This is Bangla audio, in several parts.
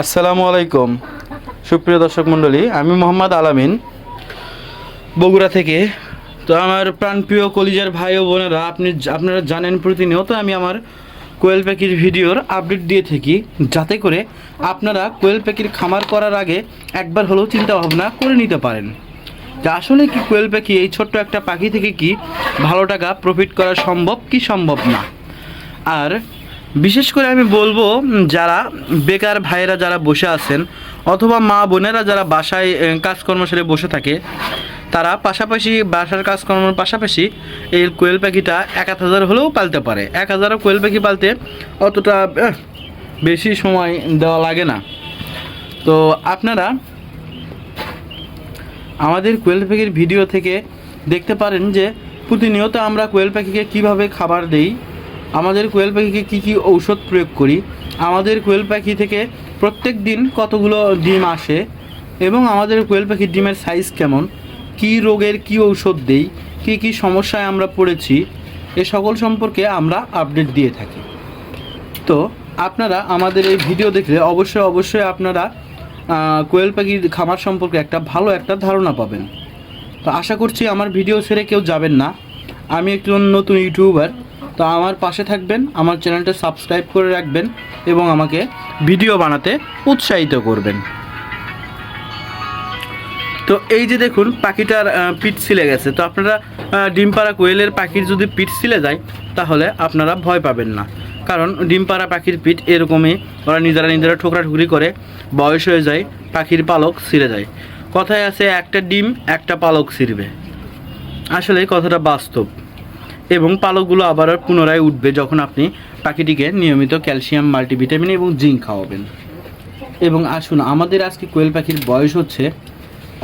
আসসালামু আলাইকুম, সুপ্রিয় দর্শক মণ্ডলী, আমি মোহাম্মদ আলামিন, বগুড়া থেকে। তো আমার প্রাণপ্রিয় কলিজার ভাই ও বোনেরা, আপনি আপনারা জানেন প্রতিনিয়ত আমি আমার কোয়েল প্যাকির ভিডিওর আপডেট দিয়ে থাকি, যাতে করে আপনারা কোয়েল প্যাকির খামার করার আগে একবার হলেও চিন্তা ভাবনা করে নিতে পারেন। যে আসলে কি কোয়েল পাখি, এই ছোট্ট একটা পাখি থেকে কি ভালো টাকা প্রফিট করা সম্ভব, কি সম্ভব না? আর বিশেষ করে আমি বলব যারা বেকার ভাইয়েরা যারা বসে আছেন, অথবা মা বোনেরা যারা বাসায় কাজকর্ম সেরে বসে থাকে, তারা পাশাপাশি বাসার কাজকর্মের পাশাপাশি এই কোয়েল পাখিটা এক হাজার হলেও পালতে পারে। এক হাজারও কোয়েল পাখি পালতে অতটা বেশি সময় দেওয়া লাগে না। তো আপনারা আমাদের কোয়েল পাখির ভিডিও থেকে দেখতে পারেন যে, প্রতিনিয়ত আমরা কোয়েল পাখিকে কীভাবে খাবার দেই আমাদের কোয়েল পাখিকে কি কি ঔষধ প্রয়োগ করি? আমাদের কোয়েল পাখি থেকে প্রত্যেক দিন কতগুলো ডিম আসে? এবং আমাদের কোয়েল পাখির ডিমের সাইজ কেমন? কি রোগের কি ঔষধ দেই? কি কি সমস্যায় আমরা পড়েছি? এ সকল সম্পর্কে আমরা আপডেট দিয়ে থাকি। তো আপনারা আমাদের এই ভিডিও দেখলে অবশ্যই অবশ্যই আপনারা কোয়েল পাখির খামার সম্পর্কে একটা ভালো একটা ধারণা পাবেন। তো আশা করছি আমার ভিডিও ছেড়ে কেউ যাবেন না। আমি একজন নতুন ইউটিউবার তো আমার পাশে থাকবেন আমার চ্যানেলটা সাবস্ক্রাইব করে রাখবেন এবং আমাকে ভিডিও বানাতে উৎসাহিত করবেন। তো এই যে দেখুন পাখিটার পিঠ ছিলে গেছে। তো আপনারা আহ, ডিম পাড়া কোয়েলের পাখির যদি পিঠ ছিলে যায় তাহলে আপনারা ভয় পাবেন না। কারণ ডিম পাড়া পাখির পিঠ এরকমই ওরা নিজেরা নিজেরা ঠোকরা ঠুকরি করে বয়স হয়ে যায় পাখির পালক ছিঁড়ে যায়। কথায় আছে একটা ডিম একটা পালক ছিঁড়বে আসলে কথাটা বাস্তব। এবং পালকগুলো আবার পুনরায় উঠবে যখন আপনি পাখিটিকে নিয়মিত ক্যালসিয়াম, মাল্টিভিটামিন এবং জিঙ্ক খাওয়াবেন। এবং আসুন, আমাদের আজকে কোয়েল পাখির বয়স হচ্ছে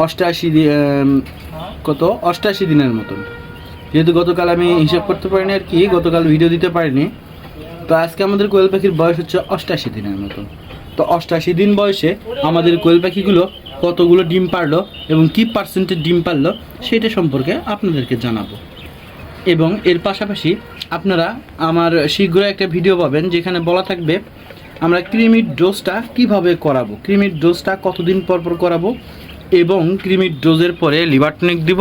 অষ্টাশি কত? অষ্টাশি দিনের মতন। যেহেতু গতকাল আমি হিসাব করতে পারিনি আর কি, গতকাল ভিডিও দিতে পারিনি। তো আজকে আমাদের কোয়েল পাখির বয়স হচ্ছে অষ্টাশি দিনের মতন। তো অষ্টাশি দিন বয়সে আমাদের কোয়েল পাখিগুলো কতগুলো ডিম পারল এবং কী পার্সেন্টের ডিম পারল সেটা সম্পর্কে আপনাদেরকে জানাব। এবং এর পাশাপাশি আপনারা আমার শীঘ্রই একটা ভিডিও পাবেন যেখানে বলা থাকবে আমরা ক্রিমির ডোজটা কীভাবে করাবো? ক্রিমির ডোজটা কতদিন পর পর করাবো? এবং ক্রিমির ডোজের পরে লিভার টনিক দিব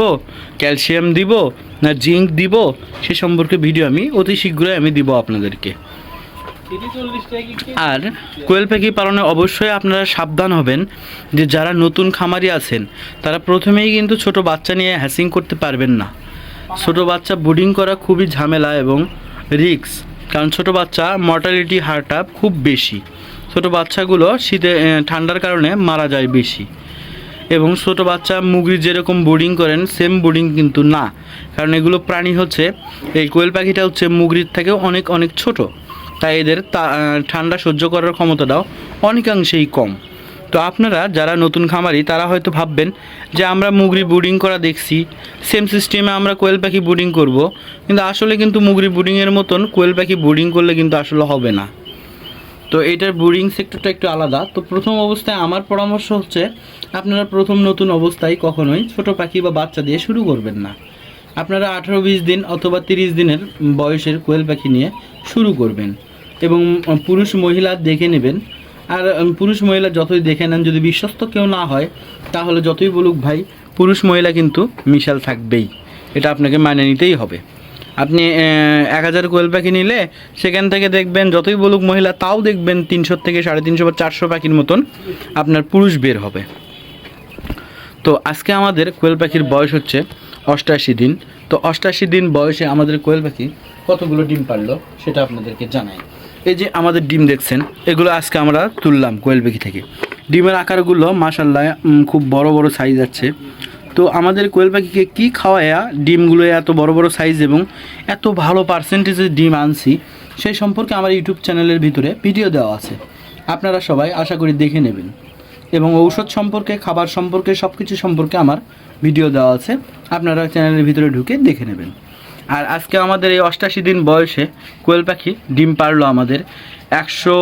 ক্যালসিয়াম দিব, না জিঙ্ক দিব, সে সম্পর্কে ভিডিও আমি অতি শীঘ্রই আমি দিব আপনাদেরকে। আর কোয়েল পাখি পালনে অবশ্যই আপনারা সাবধান হবেন যে যারা নতুন খামারি আছেন, তারা প্রথমেই কিন্তু ছোট বাচ্চা নিয়ে হ্যাসিং করতে পারবেন না। ছোট বাচ্চা বুডিং করা খুবই ঝামেলা এবং রিক্স কারণ ছোট বাচ্চা মর্টালিটি হারটা খুব বেশি। ছোট বাচ্চাগুলো শীতে ঠান্ডার কারণে মারা যায় বেশি। এবং ছোট বাচ্চা মুগরি যেরকম বোর্ডিং করেন সেম বোর্ডিং কিন্তু না। কারণ এগুলো প্রাণী হচ্ছে, এই কোয়েল পাখিটা হচ্ছে মুগরির থেকে অনেক অনেক ছোট। তাই এদের ঠান্ডা সহ্য করার ক্ষমতাটাও অনেকাংশেই কম। তো আপনারা যারা নতুন খামারি, তারা হয়তো ভাববেন যে আমরা মুগরি বুডিং করা দেখছি। সেম সিস্টেমে আমরা কোয়েল পাখি বুডিং করব। কিন্তু আসলে কিন্তু মুগরি বুডিংয়ের মতন কোয়েল পাখি বুডিং করলে কিন্তু আসলে হবে না। তো এটার বোর্ডিং সেক্টরটা একটু আলাদা। তো প্রথম অবস্থায় আমার পরামর্শ হচ্ছে, আপনারা প্রথম নতুন অবস্থায় কখনোই ছোট পাখি বা বাচ্চা দিয়ে শুরু করবেন না। আপনারা আঠারো বিশ দিন অথবা তিরিশ দিনের বয়সের কোয়েল পাখি নিয়ে শুরু করবেন। এবং পুরুষ মহিলা দেখে নেবেন আর পুরুষ মহিলা যতই দেখে নেন, যদি বিশ্বস্ত কেউ না হয়, তাহলে যতই বলুক ভাই, পুরুষ মহিলা কিন্তু মিশাল থাকবেই। এটা আপনাকে মানে নিতেই হবে। আপনি এক হাজার কোয়েল পাখি নিলে সেখান থেকে দেখবেন, যতই বলুক মহিলা, তাও দেখবেন তিনশো থেকে সাড়ে তিনশো বা চারশো পাখির মতন আপনার পুরুষ বের হবে। তো আজকে আমাদের কোয়েল পাখির বয়স হচ্ছে অষ্টাশি দিন। তো অষ্টাশি দিন বয়সে আমাদের কোয়েল পাখি কতগুলো ডিম পারল সেটা আপনাদেরকে জানাই। এই যে আমাদের ডিম দেখছেন, এগুলো আজকে আমরা তুললাম কোয়েল পাখি থেকে। ডিমের আকারগুলো মাসাল্লাহ খুব বড় বড় সাইজ আছে। তো আমাদের কোয়েল পাখিকে কী খাওয়ায়া ডিমগুলো এত বড় বড় সাইজ এবং এত ভালো পার্সেন্টেজের ডিম আনছি, সেই সম্পর্কে আমার ইউটিউব চ্যানেলের ভিতরে ভিডিও দেওয়া আছে। আপনারা সবাই আশা করি দেখে নেবেন। এবং ঔষধ সম্পর্কে, খাবার সম্পর্কে সব কিছু সম্পর্কে আমার ভিডিও দেওয়া আছে। আপনারা চ্যানেলের ভিতরে ঢুকে দেখে নেবেন। আর আজকে আমাদের এই অষ্টাশি দিন বয়সে কোয়েল পাখি, ডিম পারল আমাদের। একশো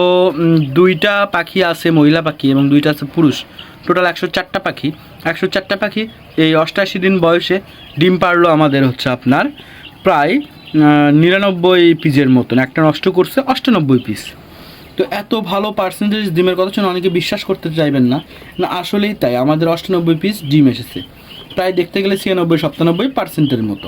দুইটা পাখি আছে, মহিলা পাখি এবং দুইটা আছে পুরুষ। টোটাল একশো চারটা পাখি। একশো চারটা পাখি এই অষ্টাশি দিন বয়সে ডিম পারল আমাদের হচ্ছে আপনার প্রায় নিরানব্বই পিসের মতন। একটা নষ্ট করছে অষ্টানব্বই পিস তো এত ভালো পার্সেন্টেজ ডিমের কথা শুনে অনেকে বিশ্বাস করতে চাইবেন না। না, আসলেই তাই। আমাদের অষ্টানব্বই পিস ডিম এসেছে। প্রায় দেখতে গেলে ছিয়ানব্বই, সাতানব্বই পার্সেন্টের মতো।